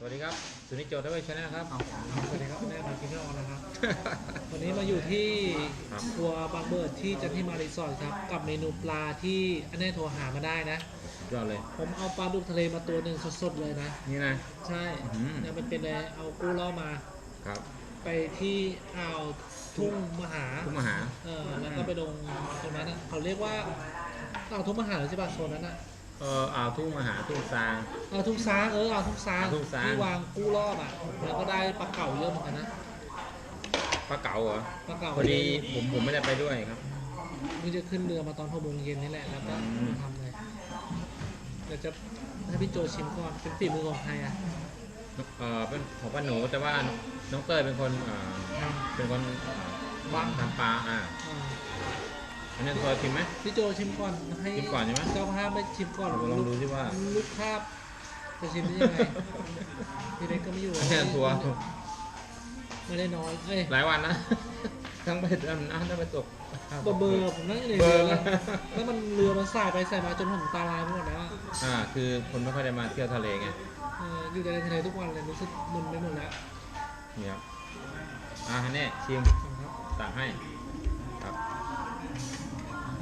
สวัสดีครับสุนิจโจทย์ทวีชแนลครับ สวัสดีครับแม่มากินข้าวนะครับ วันนี้มาอยู่ที่ครับ ครัวบางเบิดที่จันทิมารีสอร์ทครับ กับเมนูปลาที่อันนี้โทรหามาได้นะ ยอดเลย ผมเอาปลาดุกทะเลมาตัวหนึ่งสดๆเลยนะ นี่นะ ใช่อื้อหือ เนี่ยมันเป็นอะไรเอากู้ล่อมา ครับไปที่อ่าวทุ่งมหา ทุกมหา เออแล้วก็ไปลงตรงนั้นอะเขาเรียกว่าอ่าวทุ่งมหาหรือใช่ป่ะโซนนั้นอะ เอออ่าวทุ่งมหาทุ่งซางอ่าวทุ่งซางเอออ่าวทุ่งซางอ่าวทุ่งซาง ที่วางกู้รอบอะแล้วก็ได้ปลาเก๋าเยอะเหมือนกันนะปลาเก๋าเหรอปลาเก๋าพอดีผมผมไม่ได้ไปด้วยครับนี่จะขึ้นเรือมาตอนหกโมงเย็นนี่แหละแล้วก็อืมมาทำเลยเดี๋ยวจะให้พี่โจชิมก่อนเป็นฝีมือของใครอะเออเป็นของป้าหนูแต่ว่าน้องเต้ยเป็นคนเอ่อเป็นคนวางทำปลาอ่า อ่า อันนี้ตัวชิมไหม พี่โจชิมก่อนให้ชิมก่อนใช่ไหม เจ้าภาพไปชิมก่อนลองดูสิว่า ลูกภาพจะชิมได้ยังไงพี่เล็กก็ไม่อยู่อันนี้ทัวร์ไม่ได้น้อยเอ้ยหลายวันนะ ทั้งไปดำน้ำทั้งไปตกเบอร์เบอร์ผมนั่งอยู่ในเบอเรือร์แล้วมันเรือมันสายไปสายมาจนผมตาลายไปหมดแล้วอะอ่า คือคนไม่ค่อยได้มาเที่ยวทะเลไงเอออยู่แต่ในทะเลทุกวันเลยรู้สึกมึนไปหมดแล้วนี่ครับอ่าฮันนี่ชิมครับสั่งให้ครับ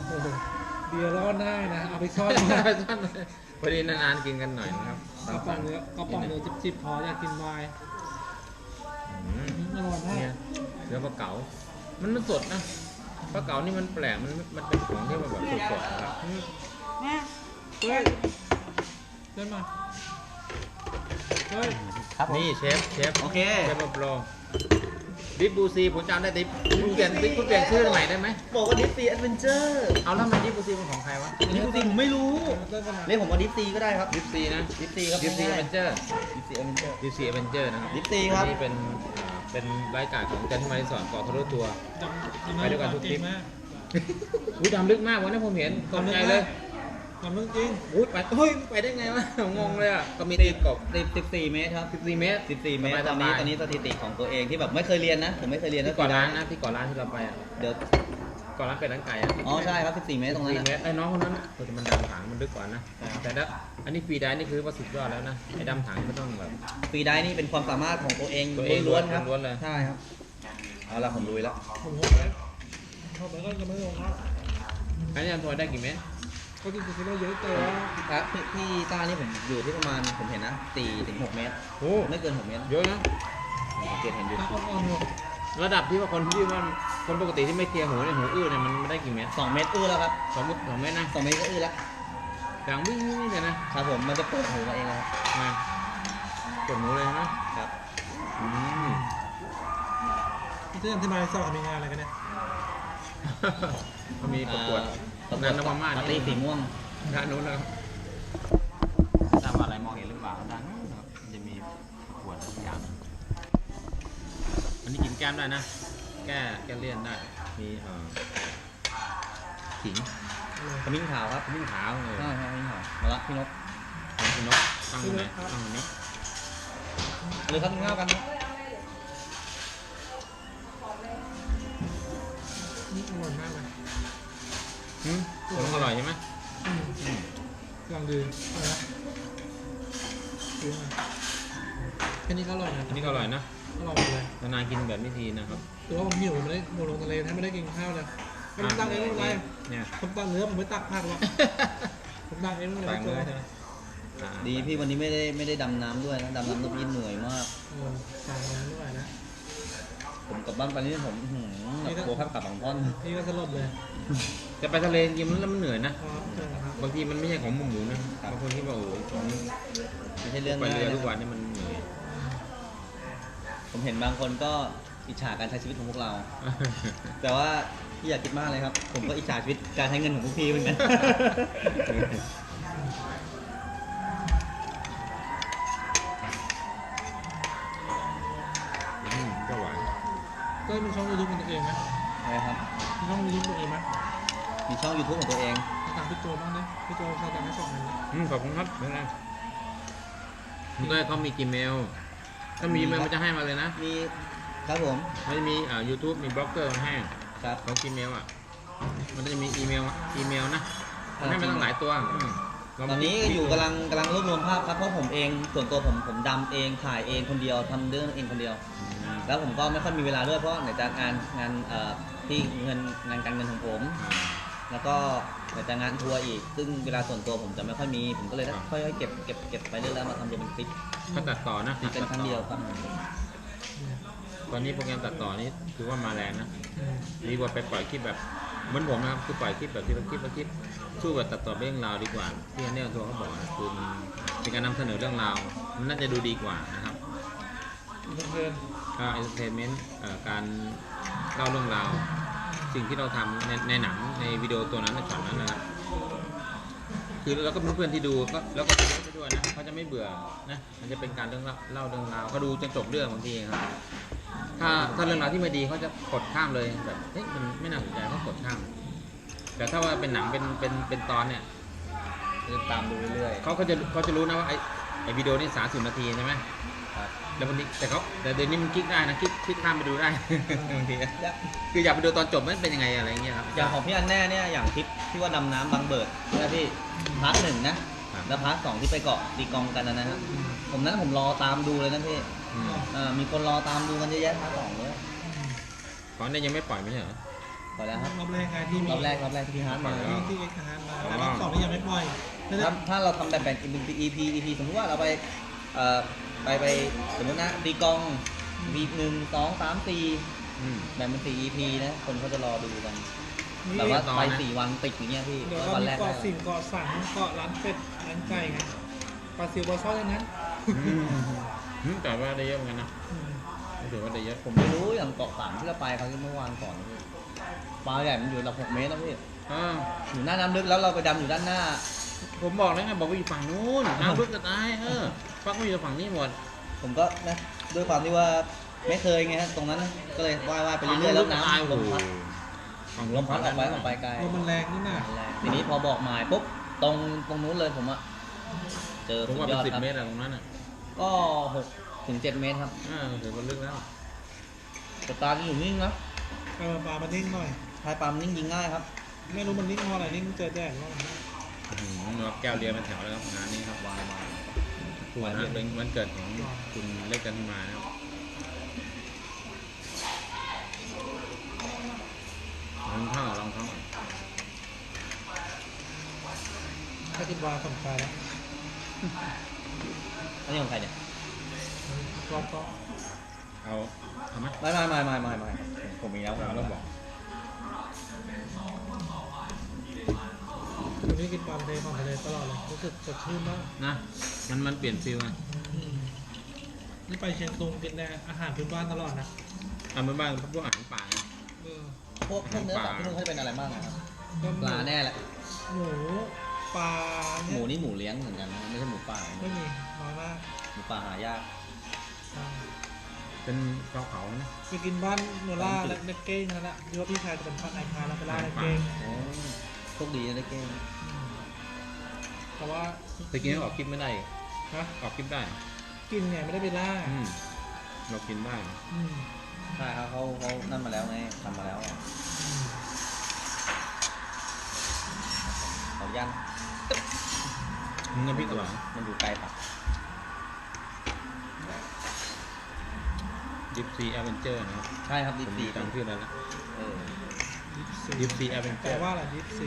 โอ้โหเบียร์ร้อนได้นะเอาไปซ่อนพอดีนานๆกินกันหน่อยนะครับกระป๋องเนื้อกระป๋องเนื้อจิบๆพออยากกินไวน์อืมอร่อยมากเนี่ยเนื้อปลาเก๋า มันมันสดนะปลาเก๋านี่มันแปลก มันมันเป็นของที่มันแบบสดๆนะครับเฮ้ยเดินมาเฮ้ย ครับผม นี่เชฟ เชฟ โอเค เชฟมาโปร ดิฟบูซีผมจำได้ดิฟคุณเปลี่ยนดิฟคุณเปลี่ยนชื่อใหม่ได้ไหมบอกว่าดิฟซีแอดเวนเจอร์เอาแล้วมันดิฟบูซีเป็นของใครวะอันนี้จริงผมไม่รู้เดินมาเรียกผมว่าดิฟซีก็ได้ครับดิฟซีนะดิฟซีครับดิฟซีเอง่ายเวนเจอร์ดิฟซีแอดเวนเจอร์ดิฟซีเอเวนเจอร์นะครับดิฟซีครับอันนี่เป็นอ่าเป็นรายการของจันทร์มาริสอนเกาะทะลุตัวจำไปด้วยกันทุกทริปเงมากอุ้ยดำลึกมากวันนี้ผมเห็นตกใจเลย ทำเรื่องจริงอุ้ยไปเฮ้ยไปได้ไงวะ งงเลยอะ ก็มีตีกบสิบสิบสี่เมตรครับ14เมตรสิบสี่เมตรสตอนบานี้ยๆตอนนี้สถิติของตัวเองที่แบบไม่เคยเรียนนะ ผมไม่เคยเรียนที่นะเก่อนร้านนะที่เก่อนร้านที่เราไปอะ เดี๋ยวเก่อนร้านเป็ดร้านไก่อะ อ๋อใช่ครับสิบสี่เมตรตรงนั้นสี่เมนะตรไอ้น้องคนนั้นเออแต่มันดำถังมันลึกกว่านะ แต่ถ้าอันนี้ฟรีได้นี่คือว่าสุดยอดแล้วนะ ไอ้ดำถังไม่ต้องแบบฟรีไดฟ์นี่เป็นความสามารถของตัวเองตัวเองล้วนๆครับล้วนๆเลย ใช่ครับ เอาละผมลุยแล้วผมหกแล้วหกแล้วก็จะไม่ลงแล้วอันนี้อันทัวร์ได้กี่เมตร ก็จริงๆก็เยอะแต่ว่าครับที่ที่ใต้นี่ผมอยู่ที่ประมาณผมเห็นนะสี่ถึงหกเมตร โอ้ไม่เกินหกเมตรเยอะนะสังเกตเห็นอยู่ถ้าอ่อนๆหกระดับที่ว่าคนที่ว่าคนปกติที่ไม่เคลียร์หูเนี่ยหูอื้อเนี่ยมันได้กี่เมตรสองเมตรอื้อแล้วครับสองเมตรสองเมตรนะสองเมตรก็อื้อแล้วอย่างวิ่งวิ่งวิ่งเลยนะครับผมมันจะเปิดหูมาเองนะครับมาปวดหูเลยนะครับอืมที่ที่ที่มาสอบมีงานอะไรกันเนี่ย เขามีประกวด เอ่องานนวมาศปาร์ตี้สีม่วงด้านนู้นนะครับทราบว่าอะไรมองเห็นหรือเปล่าด้านนู้นนะครับมันจะมีประกวดทุกอย่างอันนี้กินแก้มได้นะ แก้แก้เลี่ยนได้ มีเอ่อขิงขมิ้นขาวครับขมิ้นขาวเลยใช่ครับขมิ้นขาวมาละพี่นกทางคุณนกตั้งตรงไหนตั้งตรงนี้เลยครับกินข้าวกันครั ร่อยใช่ไหมอืมอืมลองดูเอาละดูมาแค่นี้ก็อร่อยนะอันนี้ก็อร่อยนะอร่อยหมดเลยนานๆกินแบบนี้ทีนะครับแต่ว่าผมหิวผมไม่ได้หมดลงทะเลถ้าไม่ได้กินข้าวเลยไม่ต้องตักเองไม่เป็นไรเนี่ยผมตักเนื้อผมไม่ตักผักหรอกผมตักเองไม่เป็นไรตักเนื้อโจ้อ่าดีพี่วันนี้ไม่ได้ไม่ได้ดำน้ำด้วยนะดำน้ำนกยินเหนื่อยมาก ผมกลับบ้านไปนี่ผมอื้อหือนี่ก็กลัวภาพกลับของท่อน นี่ก็สลบเลยจะไปทะเลจริงๆมันแล้วมันเหนื่อยนะครับเจอครับบางทีมันไม่ใช่ของหมูหมูนะบางคนคิดว่าโอ้โหไม่ใช่เรื่องไปง่ายเรือนะทุกวันนี่มันเหนื่อย ผมเห็นบางคนก็อิจฉาการใช้ชีวิตของพวกเรา แต่ว่าพี่อยากคิดมากเลยครับ ผมก็อิจฉาชีวิตการใช้เงินของพวกพี่เหมือนกัน ก็มีช่องยูทูบเป็นตัวเองไหมนะครับ มีช่องยูทูบตัวเองไหมมีช่อง YouTube ของตัวเอง ตามพี่โจบ้างดิพี่โจใส่ตังค์ให้สองพันนะอืมขอบคุณครับไม่เป็นไรคุณก็เขามีกีเมลถ้ามีเมลมันจะให้มาเลยนะมีครับผม มันจะมีอ่า YouTube มีบล็อกเกอร์มาให้ครับ ของกีเมลอะ มันจะมีอีเมลอีเมลนะอ่าให้มาตั้งหลายตัวอืมตอนนี้อยู่กำลังกำลังรวบรวมภาพครับ เพราะผมเองส่วนตัวผมผมดำเองถ่ายเองคนเดียวทำเรื่องเองคนเดียวอืม แล้วผมก็ไม่ค่อยมีเวลาด้วยเพราะไหนจากงานงานเอ่อที่เงินงานการเงินของผมอ่าแล้วก็ไหนจากงานทัวร์อีก ซึ่งเวลาส่วนตัวผมจะไม่ค่อยมี ผมก็เลยครับค่อยๆเก็บเก็บเก็บไปเรื่อยๆมาทำเป็นคลิปก็ตัดต่อนะเป็นครั้งเดียวครับตอนนี้โปรแกรมตัดต่อนี้ถือว่ามาแรงนะอืมดีกว่าไปปล่อยคลิปแบบเหมือนผมนะครับคือปล่อยคลิปแบบทีละคลิปละคลิปสู้กับตัดต่อเป็นเรื่องราวดีกว่าที่อันเนี้ยตัวเขาบอกนะคือมันเป็นการนำเสนอเรื่องราวมันน่าจะดูดีกว่านะครับเพื่อน ก็เอนเตอร์เทนเมนต์การเล่าเรื่องราว สิ่งที่เราทำในในหนังในวิดีโอตัวนั้นในช็อตนั้นนะครับคือแล้วก็เพื่อนๆที่ดูก็แล้วก็ดูไปด้วยนะเขาจะไม่เบื่อนะมันจะเป็นการเรื่องเล่าเล่าเรื่องราวเขาดูจนจบเรื่องบางทีครับถ้าถ้าเรื่องราวที่ไม่ดีเขาจะกดข้ามเลยแบบเฮ้ยมันไม่น่าสนใจเขากดข้าม แต่ถ้าว่าเป็นหนังเป็นเป็นเป็นตอนเนี่ยคือตามดูเรื่อยเขาก็จะเขาจะรู้นะว่าไอไอวิดีโอนี่สามสิบนาทีใช่ไหมๆ ครับแล้ววันนี้แต่เขาแต่เดี๋ยวนี้มันคลิกได้นะคลิกคลิกข้ามไปดูได้ บางทีอย่างคืออยากไปดูตอนจบมันเป็นยังไงอะไรเงี้ยครับ อย่างของพี่อันแน่เนี่ยอย่างคลิปที่ว่าดำน้ำบางเบิดนะพี่พาร์ทหนึ่งนะ ครับ แล้วพาร์ทสองที่ไปเกาะดีกองกันนะนะฮะผมนั้นผมรอตามดูเลยนะพี่อืมเอ่อมีคนรอตามดูกันเยอะแยะพาร์ทสองเลยตอนนี้ยังไม่ปล่อยไม่ใช่เหรอ พอแล้วครับรอบแรกไงที่มีรอบแรกรอบแรกที่พี่ฮาร์ดมาอ๋อที่เอ็กซ์ทหารมาอ๋อแต่รอบสองนี่ยังไม่ปล่อยแล้วถ้าถ้าเราทำแบบแบ่งเป็น EP EP สมมติว่าเราไปเอ่อ ไปไปสมมตินะตีกองวีหนึ่งสองสามสี่อืม แบ่งเป็นสี่ EP นะ คนเขาจะรอดูกันมีแต่ว่าตอนไปนะสี่วันติดอย่างเงี้ยพี่เดี๋ยวแล้วก็วันมีแรกได้เกาะสิงเกาะสังเกาะร้านเป็ดร้านไก่ไงปลาซิวปลาซ่อนอย่างนั้นอืมอืมแต่ว่าได้เยอะเหมือนกันนะอืมถือว่าได้เยอะผมไม่รู้อย่างเกาะสามที่เราไปเขาวที่เมื่อวานก่อนนะพี่ปลาใหญ่มันอยู่ระดับหกเมตรนะพี่อ่าอยู่หน้าน้ำลึกแล้วเราไปดำอยู่ด้านหน้า ผมบอกแล้วไงบอกว่าอยู่ฝั่งนู้นน้ำลึกจะตายเออ ฟักไม่อยู่ฝั่งนี้หมดผมก็นะด้วยความที่ว่าไม่เคยไงฮะตรงนั้นนะก็เลยว่ายว่ายไปเรื่อยๆแล้วตายน้ำลโอ้มโหพัดฝั่งลมพัดออกไปออกไปไกลลมมันแรงนี่น่ะแรงทีนี้พอบอกหมายปุ๊บตรงตรงนู้นเลยผมอะเจอผมสุดว่ายเป็นอดสิบครับเมตรอะตรงนั้นอะก็หกถึงเจ็ดเมตรครับอ่าถือว่าลึกแล้ว แต่ตาที่อยู่นิ่งนะเออปลามันนิ่งหน่อยชายปั๊มนิ่งยิงง่ายครับ ไม่รู้มันนิ่งเพราะอะไรนิ่งเจอแดดว่าอื้อหือแก้วเรียนเป็นแถวแล้วครับงานนี้ครับวายมาถู กนะเป็นวันเกิดของคุณเล็กกันที่มานะครับลองท่องลองท่องถ้ากินวาสำคัญแล้วอันนี้ของใครเนี่ยรอบก็เอาเอาไหมไม่ไม่ไม่ไม่ไม่ไม่ผมผมมีแล้วผมเอาแล้แล้ววบอก นนี้กินปลาทะเลของทะเลตลอดเลยรู้สึกสดชื่นมากนะ มันมันเปลี่ยนฟิลไงอืมนี่ไปเชียงตุงกินแต่อาหารพื้นบ้านตลอดนะอะเมื่อบ้านพวกอาหารป่าไง เออพวกพวกเนื้อสัตว์ที่นู่นเขาจะเป็นอะไรบ้างนะครับก็หปมูลาแน่แหละหมูปลาหเนี่ยมูนี่หมูเลี้ยงเหมือนกันนะไม่ใช่หมูป่าไม่มีน้อยมากหมูป่าหายากใช่เป็นเกาเขานะ ไปกินบ้านโนล่าและเนกเก้งนั่นแหละที่ว่าพี่ชายจะเป็นพันไอคาแล้วไปล่าเนกเก้ง โอ้โชคดีนะได้เก้งอืม แต่ว่าแต่กินออกคลิปไม่ได้ฮะออกคลิปได้ กินไงไม่ได้ไปล่าอืมเรากินได้อืมใช่ครับเขาเขานั่นมาแล้วไงทำมาแล้วอะอืมเขาย่างมึงกับพี่ตัวมันอยู่ไกลปะดิฟซีแอเวนเจอร์นะครับใช่ครับผดีมซีจำชื่อแล้วละเออดิฟซีดิฟซีแอเวนเจแปอลร์ว่าอะไรดิฟซี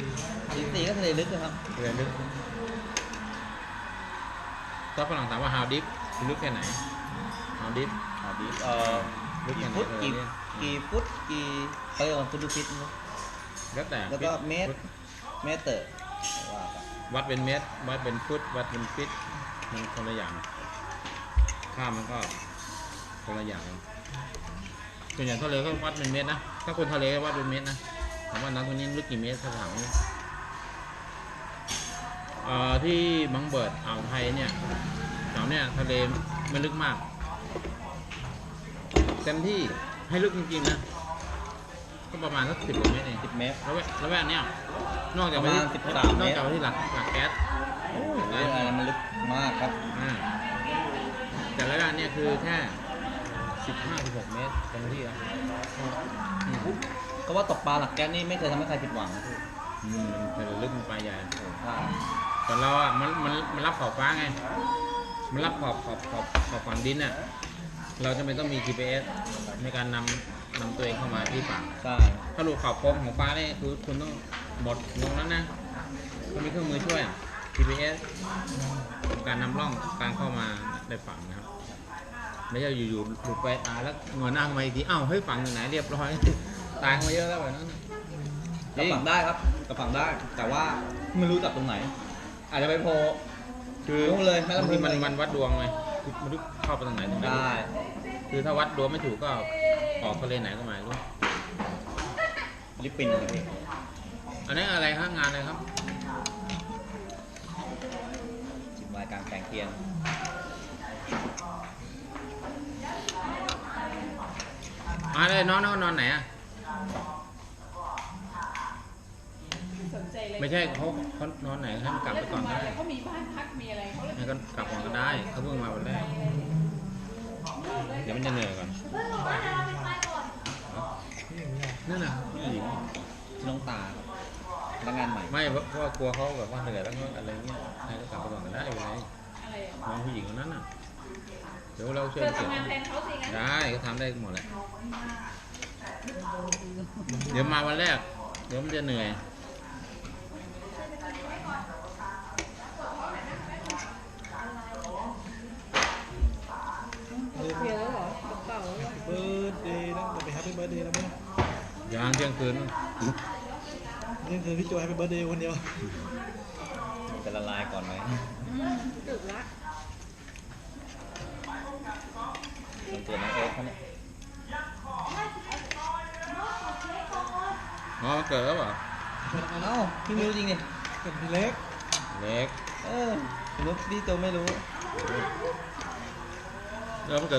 ดีซีก็ทะเลลึกนะครับเรียนลึก ถ้าฝรั่งถามว่า how deep ลึกแค่ไหน how deep อ่าดีเอ่อลึกกี่แค่ไหนฟุตเออกี่เนี่ยกี่ฟุตกี่เขาเรียกว่าฟุตดูฟิตนะ แล้วแต่แล้วก็ฟิตเมตรฟุตเมตรว่าไปวัดเป็นเมตร วัดเป็นฟุต วัดเป็นฟิต มันคนละอย่าง ค่ามันก็คนละอย่างส่วนใหญ่ทะเลก็วัดเป็นเมตรนะ ถ้าคนทะเลก็วัดเป็นเมตรนะ ถามว่าน้ำตรงนี้ลึกกี่เมตรถ้าถามเนี่ยเอ่อที่บังเบิดอ่าวไทยเนี่ยแถวเนี่ยทะเลไม่ลึกมาก เต็มที่ให้ลึกจริงๆนะก็ประมาณสักสิบกว่าเมตรเองสิบเมตรแล้วแวะแล้วแวกเนี่ยนอกจากประมาณที่13นอกจากที่หลักหลักแก๊สโอ้ยอะไรมันลึกมากครับ อ่าแต่ละแวกเนี่ยคือแค่สิบห้าสิบหกเมตรเต็มที่แล้วอืมก็ว่าตกปลาหลักแก๊สนี่ไม่เคยทำให้ใครผิดหวังนะพี่อืมมันเป็นลึกมันไปใหญ่โอ้ใช่ แต่เราอะมันมันมันรับขอบฟ้าไง มันรับขอบขอบขอบขอบฝั่งดินอะ เราจะไม่ต้องมี GPS ในการนำนำตัวเองเข้ามาที่ฝั่ง ใช่ถ้าหลุดขอบโค้งของฟ้าเนี่ยคือคุณต้องหมดลงนั้นนะก็มีเครื่องมือช่วย GPS การนำร่องการเข้ามาในฝั่งนะครับ ไม่ใช่อยู่ๆหลุดไปตายแล้วเงยหน้าขึ้นมาอีกทีอ้าวเฮ้ยฝั่งอยู่ไหนเรียบร้อย ตายกันมาเยอะแล้วแบบนั้นน่ะกับฝั่งได้ครับกับฝั่งได้ แต่ว่าไม่รู้จับตรงไหน อาจจะไปโพล คือรู้เลยไม่ต้องบางทีมันรู้เลย มันวัดดวงไงคือมันรู้เข้าไปตรงไหนตรงไหนได้ คือถ้าวัดดวงไม่ถูกก็ออกทะเลไหนก็ไม่รู้ลิปปินส์นะพี่อันนี้อะไรครับงานอะไรครับ จิบวายกลางแสงเทียนมาเลยนอนนอนนอนไหนอะ ใจเลยไม่ใช่เขาเขานอนไหนให้มันกลับไปก่อนก็ได้ เขามีบ้านพักมีอะไรเขาเลยให้ก็กลับก่อนก็ได้ เขาเพิ่งมาวันแรก เดี๋ยวมันจะเหนื่อยก่อนนี่อย่างเงี้ยนั่นน่ะผู้หญิงที่น้องตาครับพนักงานใหม่ ไม่เพราะเพราะว่ากลัวเขาแบบว่าเหนื่อยแล้วก็อะไรเงี้ยให้เขากลับไปก่อนก็ได้ไม่เป็นไรอะไรอะน้องผู้หญิงคนนั้นน่ะ เดี๋ยวเราช่วยเธอเกี่ยวทำงานแทนเขาสิงั้นได้ก็ทำได้หมดแหละเดี๋ยวมาวันแรก เดี๋ยวมันจะเหนื่อย ร์ดเดย์แล้วมั้ยยางเที่ยงคืนนี่คือพี่โจแฮปปี้เบิร์ดเดย์คนเดียวจะละลายก่อนไหมดึกละมันตัวน้องเอิร์ธเขาเนี่ยอ๋อมันเกิดแล้วเหรอเอ้าพี่มิวจริงดิเป็นพี่เล็ก เล็ก เออสมมติพี่ตัวไม่รู้แล้วมันเกิด